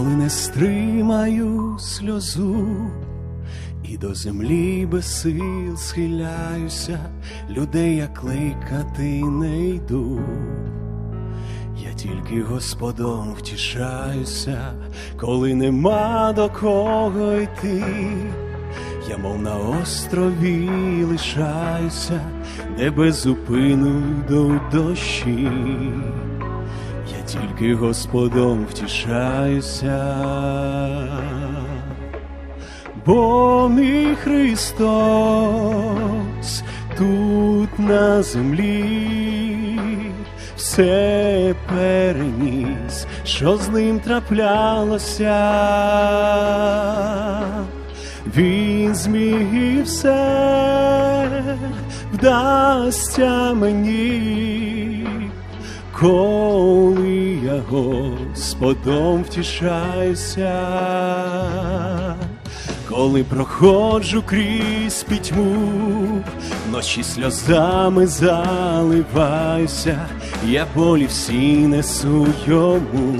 коли не стримаю сльозу, і до землі без сил схиляюся, людей я кликати не йду. Я тільки Господом втішаюся, коли нема до кого йти. Я мов на острові лишаюся, де без зупину йду дощі. Тільки Господом втішаюся, бо мій Христос тут на землі. Все переніс, що з ним траплялося. Він зміг і все вдасться мені, коли я Господом втішаюся, коли проходжу крізь пітьму, ночі сльозами заливаюся, я болі всі несу йому,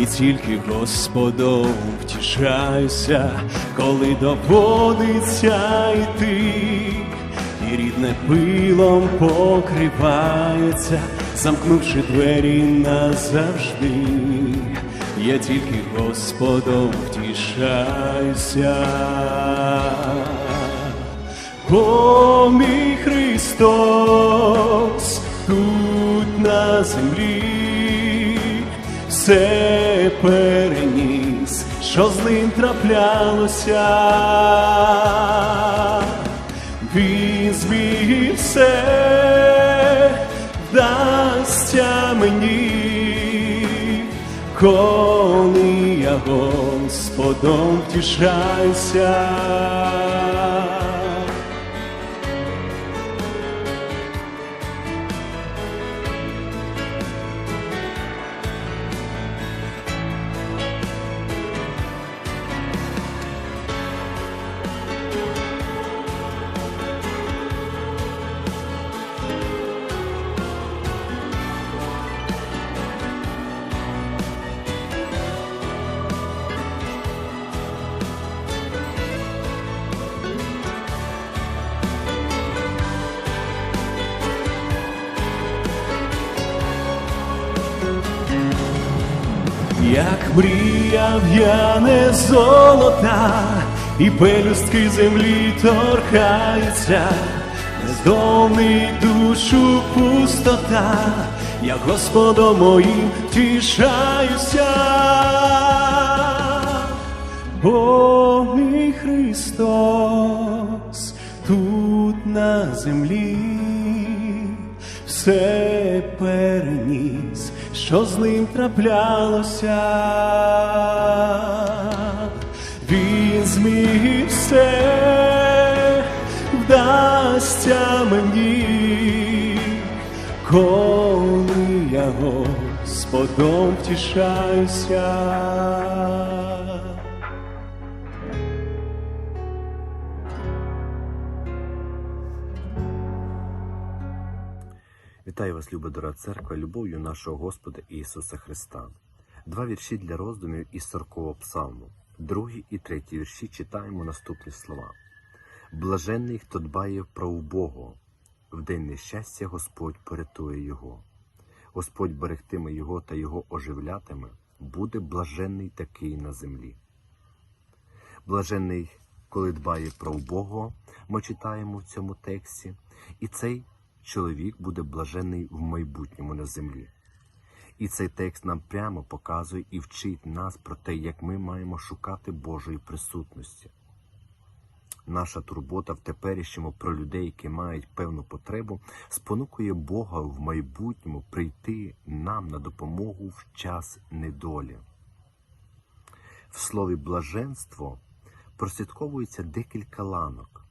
і тільки Господом втішаюся, коли доводиться йти, і рідне пилом покривається, замкнувши двері назавжди, я тільки Господом втішаюся. О, мій Христос тут на землі все переніс, що з ним траплялося. Все дасться мені, коли я Господом втішаюся. Мріяв я не золота, і пелюстки землі торкаються, нездомний душу пустота, я Господом моїм тішаюся, бо мій Христос тут на землі все переніс, що з ним траплялося. Він зміг все вдасться мені, коли я Господом втішаюся. Вітаю вас, люба дорога церква, любов'ю нашого Господа Ісуса Христа. Два вірші для роздумів із 40-го псалму. Другий і третій вірші читаємо наступні слова. Блаженний, хто дбає про убого, в день нещастя Господь порятує його. Господь берегтиме його та його оживлятиме, буде блаженний такий на землі. Блаженний, коли дбає про убого, ми читаємо в цьому тексті, і цей чоловік буде блажений в майбутньому на землі. І цей текст нам прямо показує і вчить нас про те, як ми маємо шукати Божої присутності. Наша турбота в теперішньому про людей, які мають певну потребу, спонукує Бога в майбутньому прийти нам на допомогу в час недолі. В слові блаженство прослідковується декілька ланок.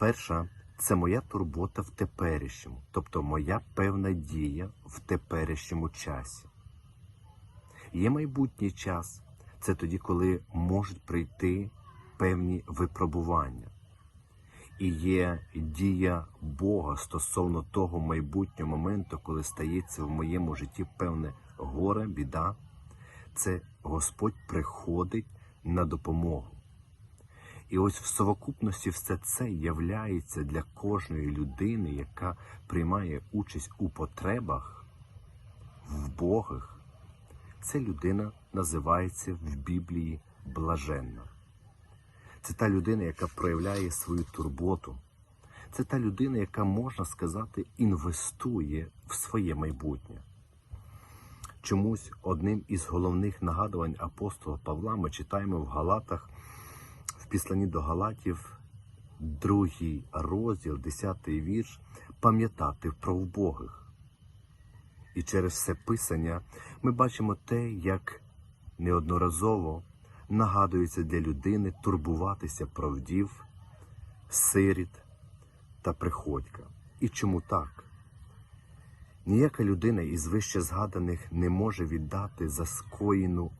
Перша це моя турбота в теперішньому, тобто моя певна дія в теперішньому часі. Є майбутній час, це тоді, коли можуть прийти певні випробування. І є дія Бога стосовно того майбутнього моменту, коли стається в моєму житті певне горе, біда, це Господь приходить на допомогу. І ось в совокупності все це являється для кожної людини, яка приймає участь у потребах, в Богах. Ця людина називається в Біблії блаженна. Це та людина, яка проявляє свою турботу. Це та людина, яка, можна сказати, інвестує в своє майбутнє. Чомусь одним із головних нагадувань апостола Павла ми читаємо в Галатах, в післанні до Галатів, другий розділ, десятий вірш, пам'ятати про вбогих. І через все писання ми бачимо те, як неодноразово нагадується для людини турбуватися про вдів, сиріт та приходька. І чому так? Ніяка людина із вище згаданих не може віддати за скоєну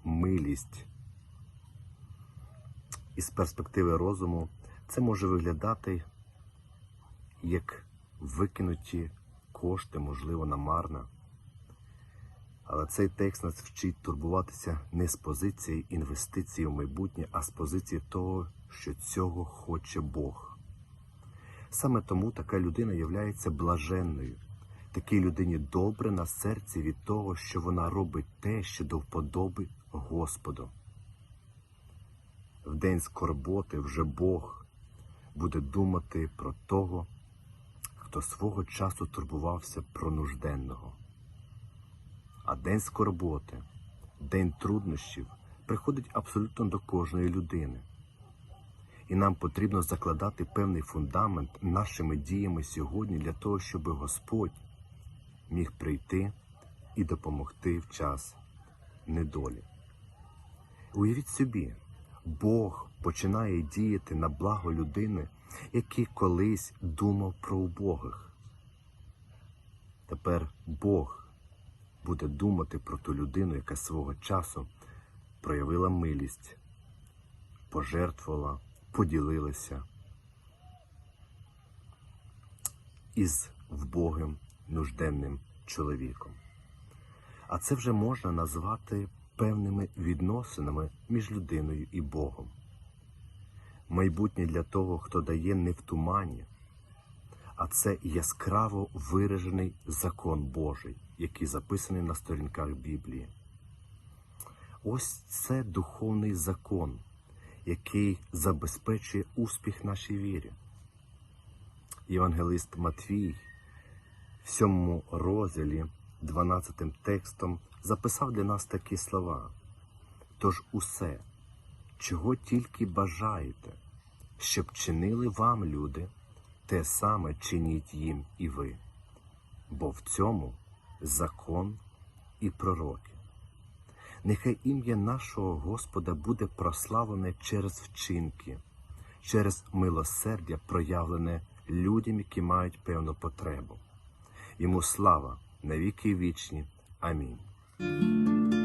милість. Із перспективи розуму це може виглядати як викинуті кошти, можливо, намарно. Але цей текст нас вчить турбуватися не з позиції інвестиції в майбутнє, а з позиції того, що цього хоче Бог. Саме тому така людина являється блаженною. Такій людині добре на серці від того, що вона робить те, що до вподоби Господу. В день скорботи вже Бог буде думати про того, хто свого часу турбувався про нужденного. А день скорботи, день труднощів приходить абсолютно до кожної людини. І нам потрібно закладати певний фундамент нашими діями сьогодні для того, щоб Господь міг прийти і допомогти в час недолі. Уявіть собі, Бог починає діяти на благо людини, який колись думав про убогих. Тепер Бог буде думати про ту людину, яка свого часу проявила милість, пожертвувала, поділилася із вбогим нужденним чоловіком. А це вже можна назвати певними відносинами між людиною і Богом. Майбутнє для того, хто дає не в тумані, а це яскраво виражений закон Божий, який записаний на сторінках Біблії. Ось це духовний закон, який забезпечує успіх нашій вірі. Євангелист Матвій в сьомому розділі, 12 текстом, записав для нас такі слова. Тож усе, чого тільки бажаєте, щоб чинили вам люди, те саме чиніть їм і ви, бо в цьому закон і пророки. Нехай ім'я нашого Господа буде прославлене через вчинки, через милосердя, проявлене людям, які мають певну потребу. Йому слава навіки вічні. Амінь. Música